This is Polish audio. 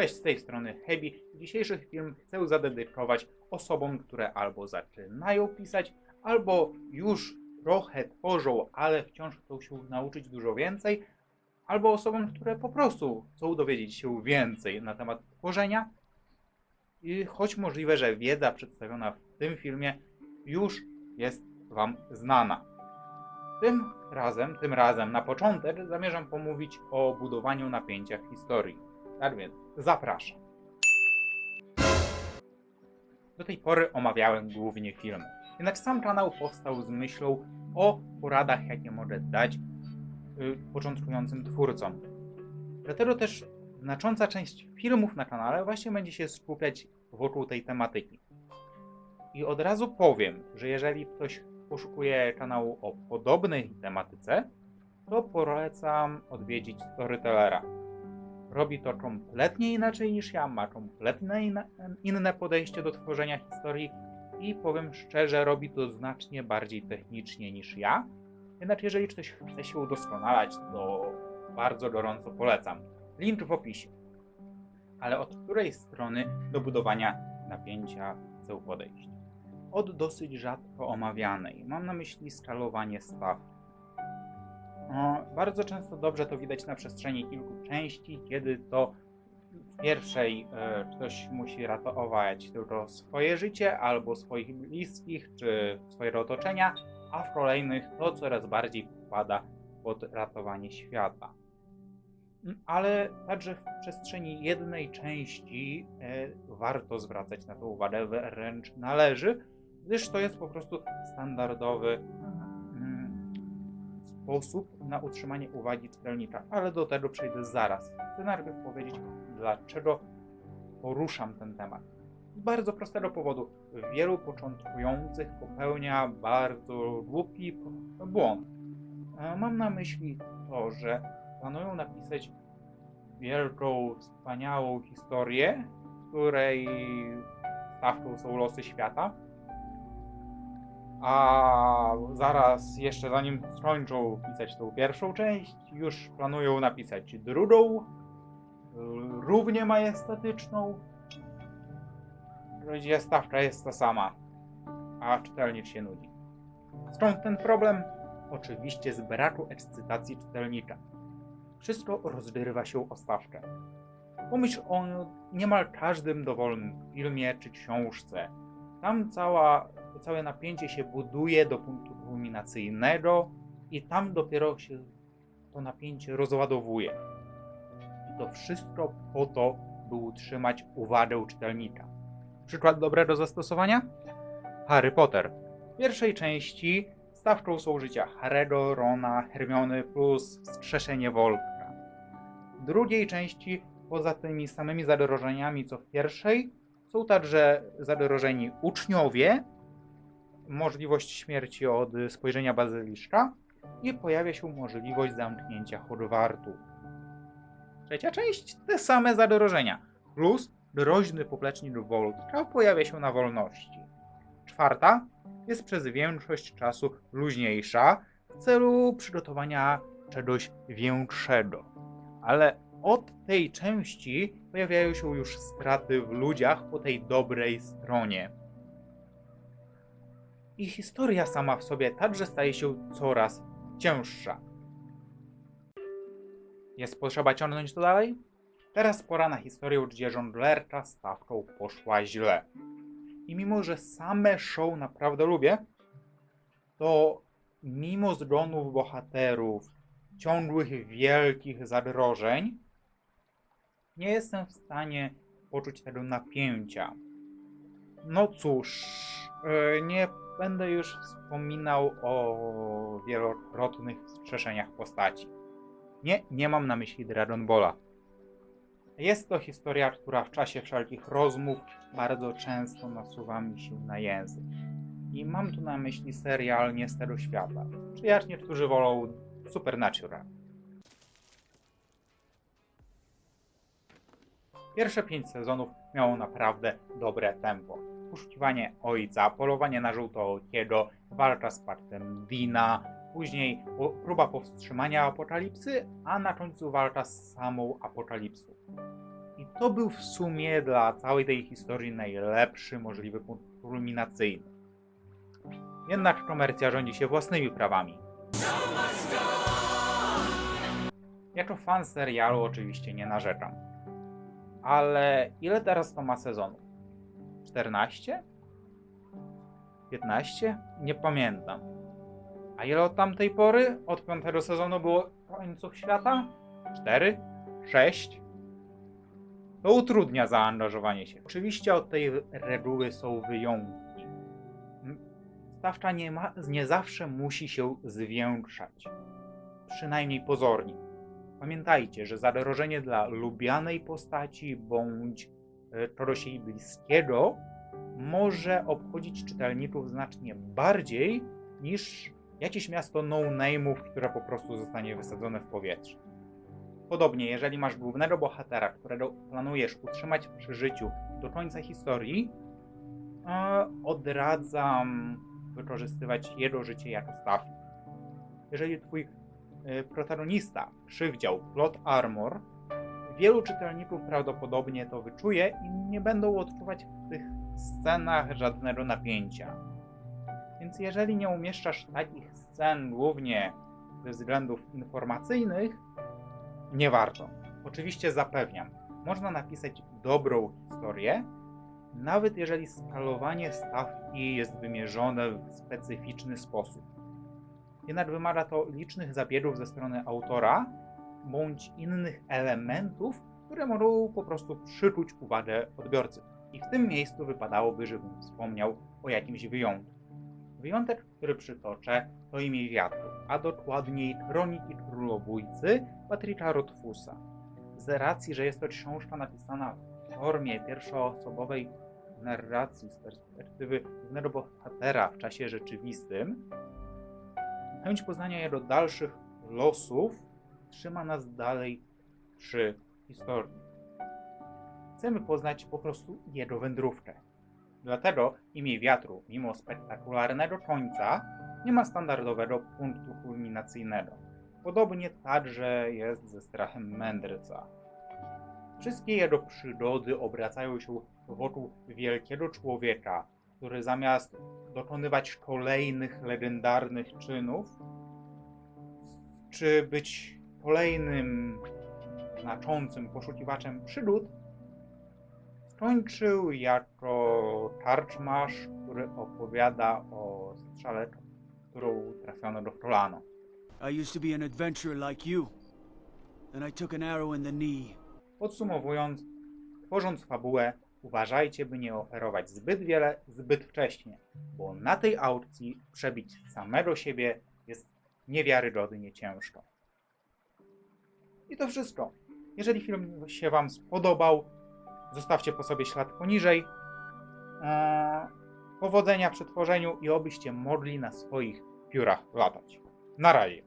Cześć, z tej strony Hebi. Dzisiejszy film chcę zadedykować osobom, które albo zaczynają pisać, albo już trochę tworzą, ale wciąż chcą się nauczyć dużo więcej, albo osobom, które po prostu chcą dowiedzieć się więcej na temat tworzenia. I choć możliwe, że wiedza przedstawiona w tym filmie już jest Wam znana. Tym razem, tym razem na początek zamierzam pomówić o budowaniu napięcia w historii. Tak więc zapraszam. Do tej pory omawiałem głównie filmy. Jednak sam kanał powstał z myślą o poradach, jakie może dać y, początkującym twórcom. Dlatego też znacząca część filmów na kanale właśnie będzie się skupiać wokół tej tematyki. I od razu powiem, że jeżeli ktoś poszukuje kanału o podobnej tematyce, to polecam odwiedzić Storytellera. Robi to kompletnie inaczej niż ja, ma kompletnie inne, podejście do tworzenia historii i powiem szczerze, robi to znacznie bardziej technicznie niż ja. Jednak jeżeli ktoś chce się udoskonalać, to bardzo gorąco polecam. Link w opisie. Ale od której strony do budowania napięcia chcę podejść? Od dosyć rzadko omawianej. Mam na myśli skalowanie stawki. O, Bardzo często dobrze to widać na przestrzeni kilku części, kiedy to w pierwszej e, ktoś musi ratować tylko swoje życie albo swoich bliskich czy swojego otoczenia, a w kolejnych to coraz bardziej wpada pod ratowanie świata. Mm, Ale także w przestrzeni jednej części e, warto zwracać na to uwagę, wręcz należy, gdyż to jest po prostu standardowy sposób na utrzymanie uwagi czytelnika, ale do tego przejdę zaraz. Chcę najpierw powiedzieć, dlaczego poruszam ten temat. Z bardzo prostego powodu. Wielu początkujących popełnia bardzo głupi błąd. E, Mam na myśli to, że planują napisać wielką, wspaniałą historię, której stawką są losy świata, a zaraz jeszcze zanim skończą pisać tą pierwszą część, już planują napisać drugą, równie majestatyczną, gdzie stawka jest ta sama, a czytelnik się nudzi. Skąd ten problem? Oczywiście z braku ekscytacji czytelnika. Wszystko rozgrywa się o stawkę. Pomyśl o niemal każdym dowolnym filmie czy książce. Tam cała, całe napięcie się buduje do punktu kulminacyjnego i tam dopiero się to napięcie rozładowuje. I to wszystko po to, by utrzymać uwagę czytelnika. Przykład dobrego zastosowania? Harry Potter. W pierwszej części stawką są życia Harry'ego, Rona, Hermiony plus skrzeszenie Volkra. W drugiej części, poza tymi samymi zagrożeniami co w pierwszej, są także zagrożeni uczniowie, możliwość śmierci od spojrzenia bazyliszka i pojawia się możliwość zamknięcia Hogwartu. Trzecia część te same zagrożenia, plus groźny poplecznik Volkra pojawia się na wolności. Czwarta jest przez większość czasu luźniejsza w celu przygotowania czegoś większego. Ale od tej części pojawiają się już straty w ludziach po tej dobrej stronie. I historia sama w sobie także staje się coraz cięższa. Jest potrzeba ciągnąć to dalej? Teraz pora na historię, gdzie żonglerka stawką poszła źle. I mimo, że same show naprawdę lubię, to mimo zgonów bohaterów, ciągłych wielkich zagrożeń, nie jestem w stanie poczuć tego napięcia. No cóż, e, nie będę już wspominał o wielokrotnych wskrzeszeniach postaci. Nie, nie mam na myśli Dragon Balla. Jest to historia, która w czasie wszelkich rozmów bardzo często nasuwa mi się na język. I mam tu na myśli serial Nie z tego świata, czy jak niektórzy wolą Supernatural. Pierwsze pięć sezonów miało naprawdę dobre tempo. Poszukiwanie ojca, polowanie na żółtookiego, walka z paktem Dina, później próba powstrzymania apokalipsy, a na końcu walka z samą apokalipsą. I to był w sumie dla całej tej historii najlepszy możliwy punkt kulminacyjny. Jednak komercja rządzi się własnymi prawami. Jako fan serialu oczywiście nie narzekam. Ale ile teraz to ma sezonów? 14? 15? Nie pamiętam. A ile od tamtej pory? Od piątego sezonu było końców świata? 4? 6? To utrudnia zaangażowanie się. Oczywiście od tej reguły są wyjątki. Stawka nie, ma, nie zawsze musi się zwiększać. Przynajmniej pozornie. Pamiętajcie, że zagrożenie dla lubianej postaci bądź e, kogoś jej bliskiego może obchodzić czytelników znacznie bardziej niż jakieś miasto no-name'ów, które po prostu zostanie wysadzone w powietrze. Podobnie, jeżeli masz głównego bohatera, którego planujesz utrzymać przy życiu do końca historii, odradzam wykorzystywać jego życie jako stawki. Jeżeli twój protagonista przywdział plot armor, wielu czytelników prawdopodobnie to wyczuje i nie będą odczuwać w tych scenach żadnego napięcia. Więc jeżeli nie umieszczasz takich scen głównie ze względów informacyjnych, nie warto. Oczywiście zapewniam, można napisać dobrą historię, nawet jeżeli skalowanie stawki jest wymierzone w specyficzny sposób. Jednak wymaga to licznych zabiegów ze strony autora bądź innych elementów, które mogą po prostu przykuć uwagę odbiorcy. I w tym miejscu wypadałoby, żebym wspomniał o jakimś wyjątku. Wyjątek, który przytoczę, to imię wiatru, a dokładniej Kroniki Królobójcy Patricka Rothfusa. Z racji, że jest to książka napisana w formie pierwszoosobowej narracji z perspektywy głównego bohatera w czasie rzeczywistym, chęć poznania jego dalszych losów trzyma nas dalej przy historii. Chcemy poznać po prostu jego wędrówkę. Dlatego imię wiatru, mimo spektakularnego końca, nie ma standardowego punktu kulminacyjnego. Podobnie także jest ze strachem mędrca. Wszystkie jego przygody obracają się wokół wielkiego człowieka, który zamiast dokonywać kolejnych legendarnych czynów, czy być kolejnym znaczącym poszukiwaczem przygód, skończył jako karczmarz, który opowiada o strzale, którą trafiono do kolano. I used to be an adventurer like you. Then I took an arrow in the knee. Podsumowując, tworząc fabułę, uważajcie, by nie oferować zbyt wiele zbyt wcześnie, bo na tej aukcji przebić samego siebie jest niewiarygodnie ciężko. I to wszystko. Jeżeli film się Wam spodobał, zostawcie po sobie ślad poniżej. Eee, powodzenia przy tworzeniu i obyście mogli na swoich piórach latać. Na razie.